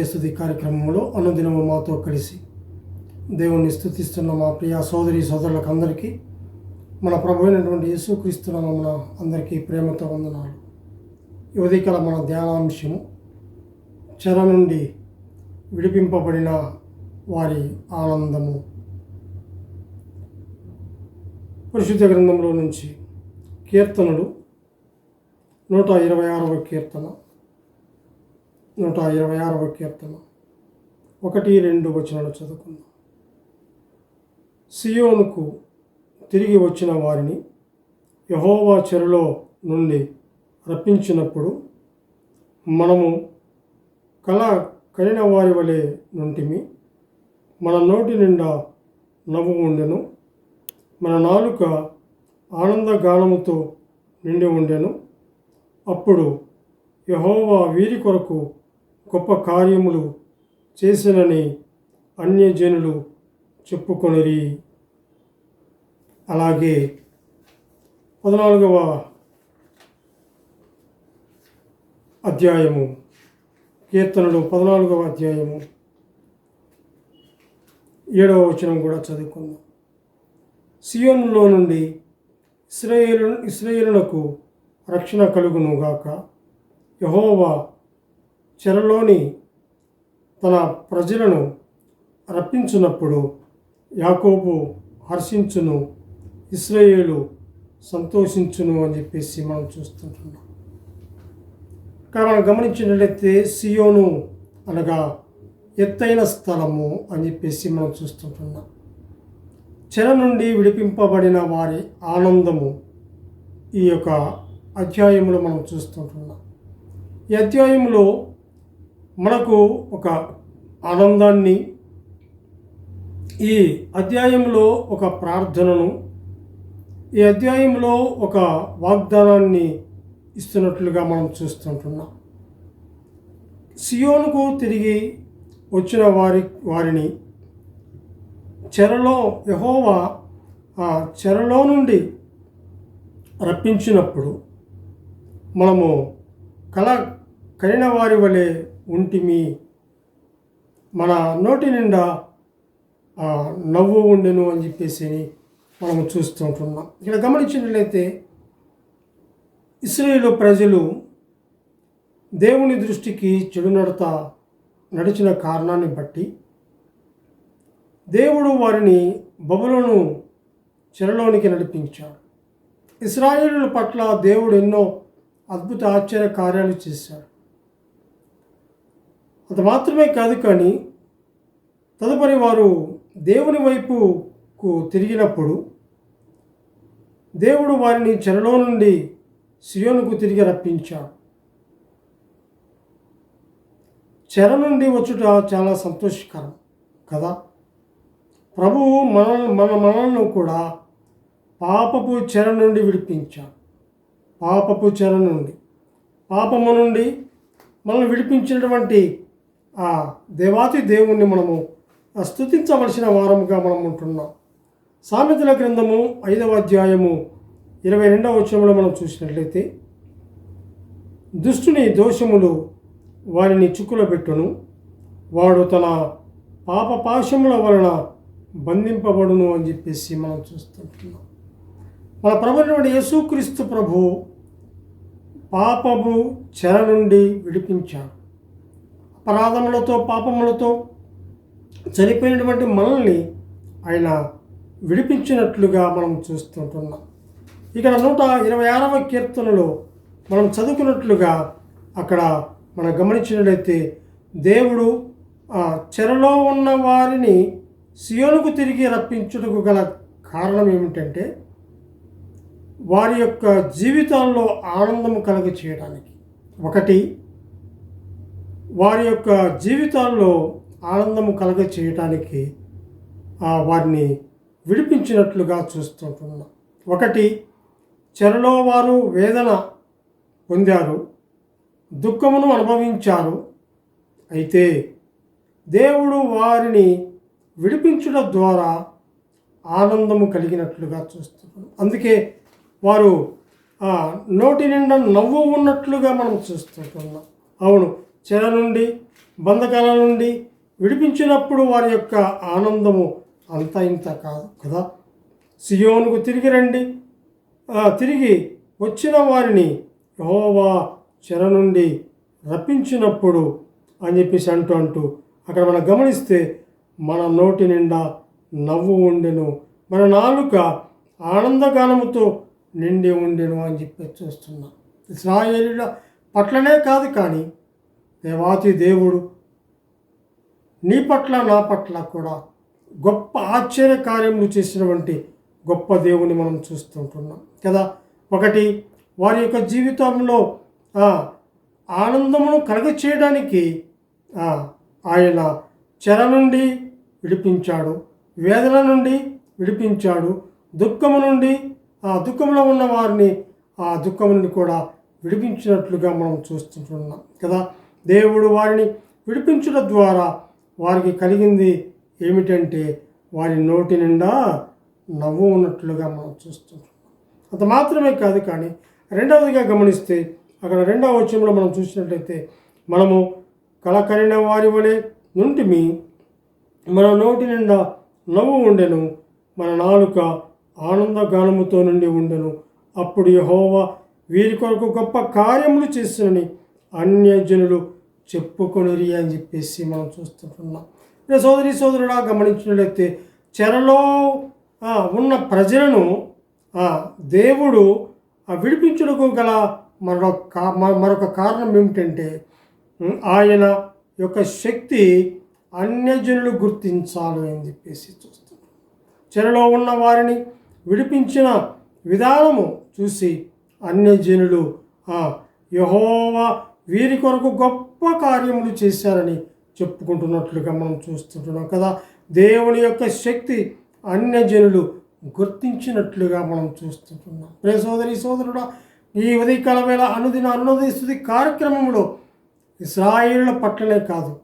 అనుదిన కార్యక్రమంలో అనుదినము మాతో కలిసి దేవుణ్ణి స్థుతిస్తున్న మా ప్రియ సోదరి సోదరులకు అందరికీ మన ప్రభు అయినటువంటి యేసుక్రీస్తు అందరికీ ప్రేమతో వందనాలు. యువతికల మన ధ్యానాంశము చెర నుండి విడిపింపబడిన వారి ఆనందము. పరిశుద్ధ గ్రంథంలో నుంచి కీర్తనలు నూట ఇరవై ఆరవ కీర్తన. నూట ఇరవై ఆరవ కీర్తన. ఒకటి రెండు వచనాలు చదువుకుందాం. సియోనుకు తిరిగి వచ్చిన వారిని యహోవా చెరలో నుండి రప్పించినప్పుడు మనము కళ కలిన వారి వలె నుంటిమి మన నోటి నిండా నవ్వు ఉండెను మన నాలుక ఆనందగానముతో నిండి ఉండెను అప్పుడు యహోవా వీరి కొరకు గొప్ప కార్యములు చేసినని అన్యజనులు చెప్పుకొనిరి. అలాగే పద్నాలుగవ అధ్యాయము కీర్తనలు పద్నాలుగవ అధ్యాయము ఏడవ వచనం కూడా చదువుకుందాం. సియోనులో నుండి ఇస్రాయేలు ఇస్రాయేలునకు రక్షణ కలుగునుగాక. యహోవా చెరలోని తన ప్రజలను రప్పించినప్పుడు యాకోబు హర్షించును ఇస్రాయేలు సంతోషించును అని చెప్పేసి మనం చూస్తుంటున్నాం ఇక్కడ మనం గమనించినట్లయితే సియోను అనగా ఎత్తైన స్థలము అని చెప్పేసి మనం చూస్తుంటున్నాం చెర నుండి విడిపింపబడిన వారి ఆనందము ఈ యొక్క అధ్యాయంలో మనం చూస్తుంటున్నాం ఈ అధ్యాయంలో మనకు ఒక ఆనందాన్ని ఈ అధ్యాయంలో ఒక ప్రార్థనను ఈ అధ్యాయంలో ఒక వాగ్దానాన్ని ఇస్తున్నట్లుగా మనం చూస్తుంటున్నాం. సియోనుకు తిరిగి వచ్చిన వారి వారిని చెరలో యహోవా ఆ చెరలో నుండి రప్పించినప్పుడు మనము కళ కలిగిన వారి వలె ఉంటిమి. మన నోటి నిండా నవ్వు ఉండెను అని చెప్పేసి మనము చూస్తుంటున్నాం ఇక్కడ గమనించినట్లయితే ఇస్రాయేల్ ప్రజలు దేవుని దృష్టికి చెడు నడత నడిచిన కారణాన్ని బట్టి దేవుడు వారిని బబులను చెరలోనికి నడిపించాడు. ఇస్రాయేలుల పట్ల దేవుడు ఎన్నో అద్భుత ఆశ్చర్య కార్యాలు చేశాడు. అంత మాత్రమే కాదు కానీ తదుపరి వారు దేవుని వైపుకు తిరిగినప్పుడు దేవుడు వారిని చెరలో నుండి సియోనుకు తిరిగి రప్పించాడు. చెర నుండి వచ్చుట చాలా సంతోషకరం కదా? ప్రభువు మన మన మనలను కూడా పాపపు చెర నుండి విడిపించాడు. పాపపు చెర నుండి. పాపము నుండి మనల్ని విడిపించినటువంటి ఆ దేవాతి దేవుణ్ణి మనము స్థుతించవలసిన వారముగా మనం ఉంటున్నాం. సామెతల గ్రంథము ఐదవ అధ్యాయము ఇరవై రెండవ వచనంలో మనం చూసినట్లయితే దుష్టుని దోషములు వారిని చిక్కులో పెట్టును వాడు తన పాప పాశముల వలన బంధింపబడును అని చెప్పేసి మనం చూస్తుంటున్నాం. మన ప్రభుత్వ యేసుక్రీస్తు ప్రభు పాపము చెర నుండి విడిపించాడు. అపరాధములతో పాపములతో చనిపోయినటువంటి మనల్ని ఆయన విడిపించినట్లుగా మనం చూస్తుంటున్నాం. ఇక్కడ నూట ఇరవై ఆరవ కీర్తనలో మనం చదువుకున్నట్లుగా అక్కడ మనం గమనించినట్లయితే దేవుడు ఆ చెరలో ఉన్న వారిని సియోనుకు తిరిగి రప్పించుటకు గల కారణం ఏమిటంటే వారి యొక్క జీవితాల్లో ఆనందం కలుగ చేయడానికి ఒకటి వారి యొక్క జీవితాల్లో ఆనందము కలగ చేయటానికి వారిని విడిపించినట్లుగా చూస్తుంటున్నాం. ఒకటి చెరలో వారు వేదన పొందారు దుఃఖమును అనుభవించారు. అయితే దేవుడు వారిని విడిపించడం ద్వారా ఆనందము కలిగినట్లుగా చూస్తున్నాం. అందుకే వారు నోటి నిండా నవ్వు ఉన్నట్లుగా మనం చూస్తుంటున్నాం. అవును చెర నుండి బంధకాల నుండి విడిపించినప్పుడు వారి యొక్క ఆనందము అంత ఇంత కాదు కదా. సియోనుకు తిరిగి రండి. తిరిగి వచ్చిన వారిని యహోవా చెర నుండి రప్పించినప్పుడు అని చెప్పేసి అంటూ అంటూ అక్కడ మనం గమనిస్తే మన నోటి నిండా నవ్వు ఉండెను మన నాలుక ఆనందగానముతో నిండి ఉండెను అని చెప్పి చూస్తున్నాం. ఇస్రాయేలీల పట్లనే కాదు కానీ దేవాతి దేవుడు నీ పట్ల నా పట్ల కూడా గొప్ప ఆశ్చర్య కార్యములు చేసినటువంటి గొప్ప దేవుని మనం చూస్తుంటున్నాం కదా? ఒకటి వారి యొక్క జీవితంలో ఆనందమును కలగ చేయడానికి ఆయన చెర నుండి విడిపించాడు వేదన నుండి విడిపించాడు దుఃఖము నుండి ఆ దుఃఖంలో ఉన్న వారిని ఆ దుఃఖం నుండి కూడా విడిపించినట్లుగా మనం చూస్తుంటున్నాం కదా? దేవుడు వారిని విడిపించడం ద్వారా వారికి కలిగింది ఏమిటంటే వారి నోటి నిండా నవ్వు ఉన్నట్లుగా మనం చూస్తున్నాం అంత మాత్రమే కాదు కానీ రెండవదిగా గమనిస్తే అక్కడ రెండవ వచనంలో మనం చూసినట్లయితే మనము కలకరిన వారి వలె నుంటిమి మన నోటి నిండా నవ్వు ఉండెను మన నాలుక ఆనందగానముతో నుండి ఉండెను. అప్పుడు యహోవా వీరి కొరకు గొప్ప కార్యములు చేస్తునని అన్యజనులు చెప్పుకొనిరి అని చెప్పేసి మనం చూస్తుంటున్నాం. ఇక సోదరి సోదరుడా గమనించినట్లయితే చెరలో ఉన్న ప్రజలను దేవుడు విడిపించుటకు గల మరొక మరొక కారణం ఏమిటంటే ఆయన యొక్క శక్తి అన్యజనులు గుర్తించాలి అని చెప్పేసి చూస్తున్నాం. చెరలో ఉన్న వారిని విడిపించిన విధానము చూసి అన్యజనులు ఆ, వీరి కొరకు గొప్ప కార్యములు చేశారని చెప్పుకుంటున్నట్లుగా మనం చూస్తుంటున్నాం కదా. దేవుని యొక్క శక్తి అన్యజనులు గుర్తించినట్లుగా మనం చూస్తుంటున్నాం. ప్రే సోదరి సోదరుడా ఈ ఉదయకాల వేళ అనుదిన అరుణోదయ కార్యక్రమంలో ఇస్రాయేళ్ళ పట్లనే కాదు.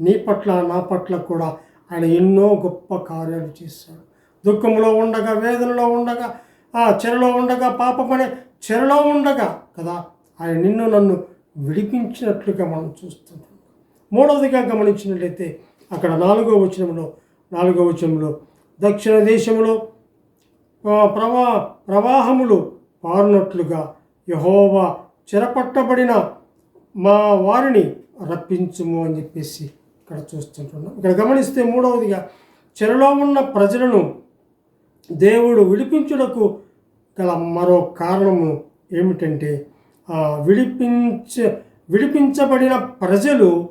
నీ పట్ల నా పట్ల కూడా ఆయన ఎన్నో గొప్ప కార్యాలు చేశాడు. దుఃఖంలో ఉండగా వేదనలో ఉండగా ఆ చెరలో ఉండగా పాపమనే చెరలో ఉండగా కదా ఆయన నిన్ను నన్ను విడిపించినట్లుగా మనం చూస్తున్నాం మూడవదిగా గమనించినట్లయితే అక్కడ నాలుగో వచనంలో నాలుగో వచనంలో దక్షిణ దేశంలో ప్రవా ప్రవాహములు పారునట్లుగా యహోవా చెరపట్టబడిన మా వారిని రప్పించుము అని చెప్పేసి ఇక్కడ చూస్తుంటున్నాం. ఇక్కడ గమనిస్తే మూడవదిగా చెరలో ఉన్న ప్రజలను దేవుడు విడిపించుటకు గల మరో కారణము ఏమిటంటే విడిపించ విడిపించబడిన ప్రజలు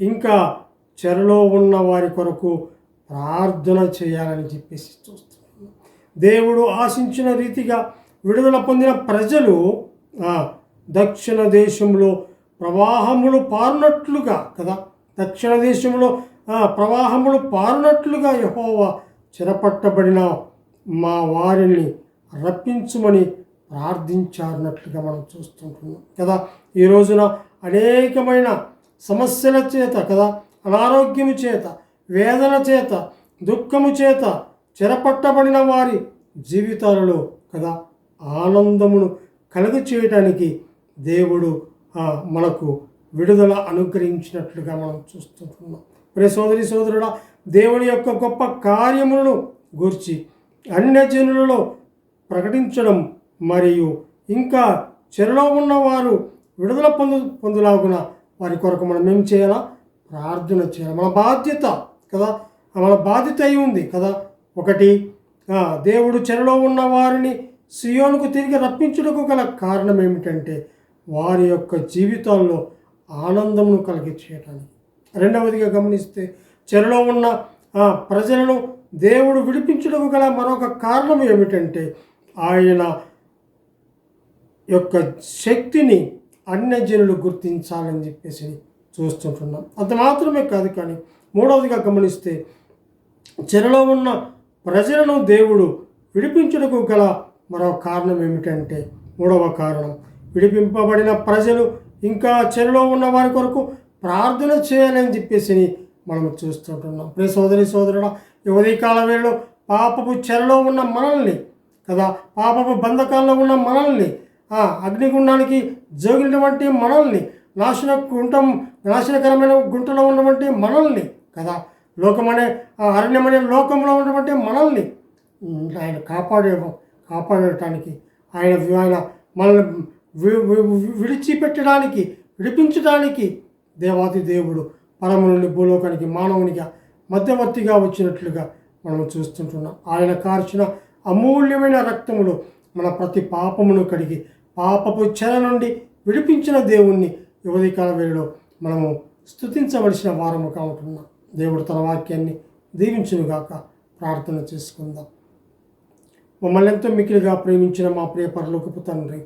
ఇంకా చెరలో ఉన్న వారి కొరకు ప్రార్థన చేయాలని చెప్పేసి చూస్తున్నాను. దేవుడు ఆశించిన రీతిగా విడుదల పొందిన ప్రజలు దక్షిణ దేశంలో ప్రవాహములు పారునట్లుగా కదా దక్షిణ దేశంలో ప్రవాహములు పారునట్లుగా యహోవా చెరపట్టబడిన మా వారిని రప్పించుమని ప్రార్థించారన్నట్లుగా మనం చూస్తుంటున్నాం కదా? ఈ రోజున అనేకమైన సమస్యల చేత కదా? అనారోగ్యము చేత వేదన చేత దుఃఖము చేత చెరపట్టబడిన వారి జీవితాలలో కదా? ఆనందమును కలుగు చేయటానికి దేవుడు మనకు విడుదల అనుగ్రహించినట్లుగా మనం చూస్తుంటున్నాం. ప్రే సోదరి సోదరుడా దేవుని యొక్క గొప్ప కార్యములను గూర్చి అన్యజనులలో ప్రకటించడం మరియు ఇంకా చెరలో ఉన్నవారు విడుదల పొందు పొందులాగున వారి కొరకు మనం ఏం చేయాలా? ప్రార్థన చేయాలి. మన బాధ్యత కదా? మన బాధ్యత అయి ఉంది కదా? ఒకటి దేవుడు చెరలో ఉన్న వారిని సియోనుకు తిరిగి రప్పించుటకు గల కారణం ఏమిటంటే వారి యొక్క జీవితాల్లో ఆనందమును కలిగి చేయటానికి. రెండవదిగా గమనిస్తే చెరలో ఉన్న ప్రజలను దేవుడు విడిపించుటకు గల మరొక కారణం ఏమిటంటే ఆయన యొక్క శక్తిని అన్యజనులు గుర్తించాలని చెప్పేసి చూస్తుంటున్నాం. అంత మాత్రమే కాదు కానీ మూడవదిగా గమనిస్తే చెరలో ఉన్న ప్రజలను దేవుడు విడిపించుటకు గల మరో కారణం ఏమిటంటే మూడవ కారణం విడిపింపబడిన ప్రజలు ఇంకా చెరలో ఉన్న వారి కొరకు ప్రార్థన చేయాలని చెప్పేసి మనం చూస్తుంటున్నాం. ప్రే సోదరి సోదరుడ ఈ ఉదయకాల వేళలో పాపపు చెరలో ఉన్న మనల్ని కదా పాపపు బంధకాల్లో ఉన్న మనల్ని ఆ అగ్నిగుండానికి జోగినటువంటి మనల్ని నాశన గుంటం నాశనకరమైన గుంటలో ఉన్నటువంటి మనల్ని కదా? లోకమనే ఆ అరణ్యమనే లోకంలో ఉన్నటువంటి మనల్ని ఆయన కాపాడే కాపాడటానికి ఆయన ఆయన మనల్ని విడిచిపెట్టడానికి విడిపించడానికి దేవాది దేవుడు పరము నుండి భూలోకానికి మానవునిగా మధ్యవర్తిగా వచ్చినట్లుగా మనం చూస్తుంటున్నాం. ఆయన కార్చిన అమూల్యమైన రక్తములో మన ప్రతి పాపమును కడిగి పాపపు చెర నుండి విడిపించిన దేవుణ్ణి యువతికాల వేళలో మనము స్తుతించవలసిన వారముగా ఉంటున్నాం దేవుడు తన వాక్యాన్ని దీవించునుగాక. ప్రార్థన చేసుకుందాం. మమ్మల్ని ఎంతో మిక్కిలిగా ప్రేమించిన మా ప్రియ పరలోకపు తండ్రి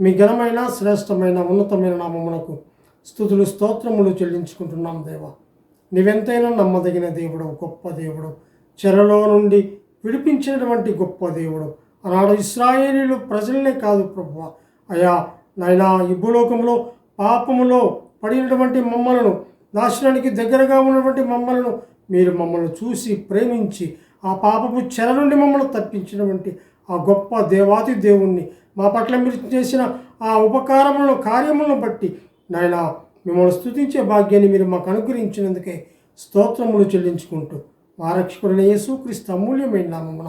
మీ ఘనమైన శ్రేష్టమైన ఉన్నతమైన నామమునకు స్థుతులు స్తోత్రములు చెల్లించుకుంటున్నాం దేవా. నీవెంతైనా నమ్మదగిన దేవుడు గొప్ప దేవుడు చెరలో నుండి విడిపించినటువంటి గొప్ప దేవుడు ఆనాడు ఇస్రాయేలీలు ప్రజలనే కాదు ప్రభు అయా నాయనా ఈ భూలోకంలో పాపములో పడినటువంటి మమ్మలను నాశనానికి దగ్గరగా ఉన్నటువంటి మమ్మలను మీరు మమ్మల్ని చూసి ప్రేమించి ఆ పాపపు చెర నుండి మమ్మల్ని తప్పించినటువంటి ఆ గొప్ప దేవాది దేవుణ్ణి మా పట్ల మీరు చేసిన ఆ ఉపకారములను కార్యములను బట్టి నాయన మిమ్మల్ని స్థుతించే భాగ్యాన్ని మీరు మాకు అనుగ్రహించినందుకే స్తోత్రములు చెల్లించుకుంటూ. మా రక్షకుడైన యేసుక్రీస్తు అమూల్యమైన నామమున